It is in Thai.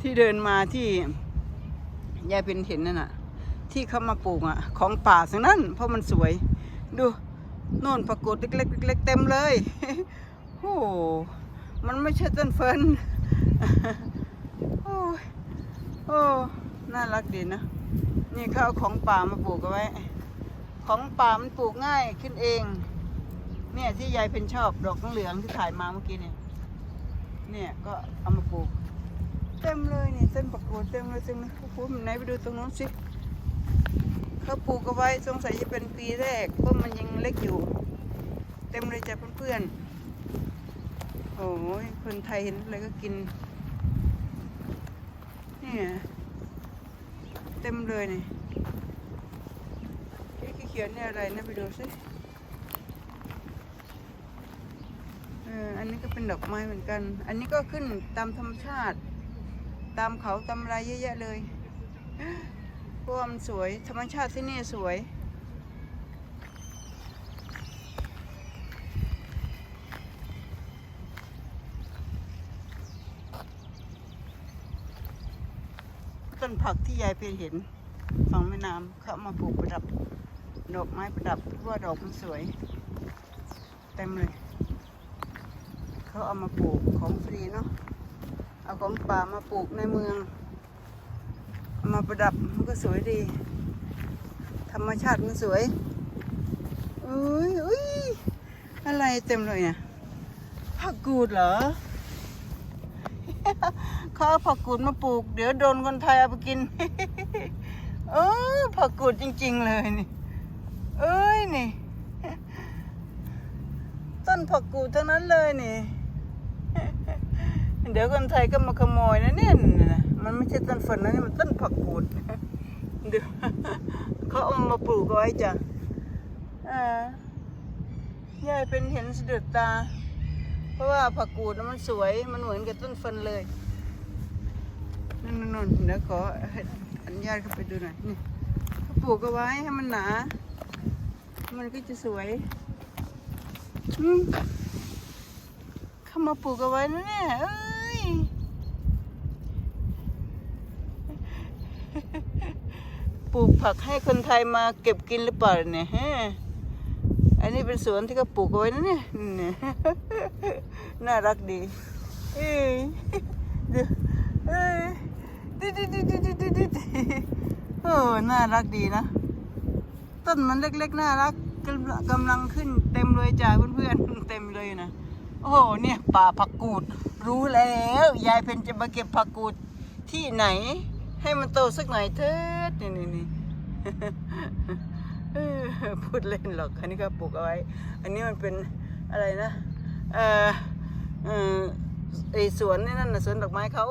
ที่เดินมาที่ยายเป็นเห็นนั่นน่ะ ที่เขามาปลูกอะ ของป่าทั้งนั้น เพราะมันสวย ดูโน่นปรากฏเล็กๆเล็กๆเต็มเลยโอ้มันไม่ใช่ต้นเฟิร์นโอ้โอ้น่ารักดีนะ นี่เขาเอาของป่ามาปลูกเอาไว้ ของป่ามันปลูกง่ายขึ้นเอง เนี่ยที่ยายเป็นชอบดอกเหลืองที่ถ่ายมาเมื่อกี้เนี่ย เนี่ยก็เอามาปลูก เต็มเลยนี่เส้นประกวดเต็มเลยเต็มเลยโอ้โหไหนไปดูตรงโน้นสิเขาปลูกเอาไว้สงสัยจะเป็นปีแรกเพราะมันยังเล็กอยู่ เต็มเลยจ้ะเพื่อนๆโอ้ยคนไทยเห็นอะไรก็กินเนี่ยเต็มเลยนี่ไอ้เขียวๆเนี่ยอะไรนะไปดูสิเอออันนี้ก็เป็นดอกไม้เหมือนกัน อันนี้ก็ขึ้นตามธรรมชาติ ตามเขาตามอะไรเยอะแยะเลยพราวมันสวย ธรรมชาติที่นี่สวย ต้นผักที่ยายเพียเห็นฝั่งแม่น้ำเขามาปลูกประดับ ดอกไม้ประดับราะว่าดอกมันสวย เต็มเลย เขาเอามาปลูกของฟรีเนาะ เอาของป่ามาปลูกในเมือง มาประดับมันก็สวยดี ธรรมชาติมันสวยอุ้ยอุ้ยอะไรเต็มเลยเนี่ยผักกูดเหรอเขาเอาผักกูดมาปลูก เดี๋ยวโดนคนไทยเอาไปกินเออผักกูดจริง ๆ เลยนี่ เอ้ยนี่ ต้นผักกูดทั้งนั้นเลยนี่ เดี๋ยวคนไทยก็มาขโมยนะเนี่ยมันไม่ใช่ต้นฝนนะนี่มันต้นผักกูดเดี๋ยวเขาเอามาปลูกเอาไว้จ้ะอ่ายายเป็นเห็นสะดุดตา เพราะว่าผักกูดน่ะมันสวยมันเหมือนกับต้นฝนเลยนั่นนๆๆเดี๋ยวขออนุญาตเข้าไปดูหน่อยนี่เขาปลูกเอาไว้ให้มันหนา มันก็จะสวยอืม เข้ามาปลูกเอาไว้นะเนี่ยเอ้ยปลูกผักให้คนไทยมาเก็บกินหรือเปล่าเนี่ยฮอันนี้เป็นสวนที่เขาปลูกเอาไว้นะเนี่ยน่ารักดีเอ้ยดูเอ้ยดิดิดิดิดิดิดิโอ้น่ารักดีนะต้นมันเล็กๆน่ารักกำลังขึ้นเต็มเลยจ้าเพื่อนๆเต็มเลยนะ โอ้โหเนี่ยป่าผักกูด รู้แล้ว ยายเพนจะมาเก็บผักกูดที่ไหน ให้มันโตสักหน่อยเถิดนี่นี่นี่พูดเล่นหรอกอันนี้ก็ปลูกเอาไว้ อันนี้มันเป็นอะไรนะ เออเออไอสวนนี่นั่นนะสวนดอกไม้เขา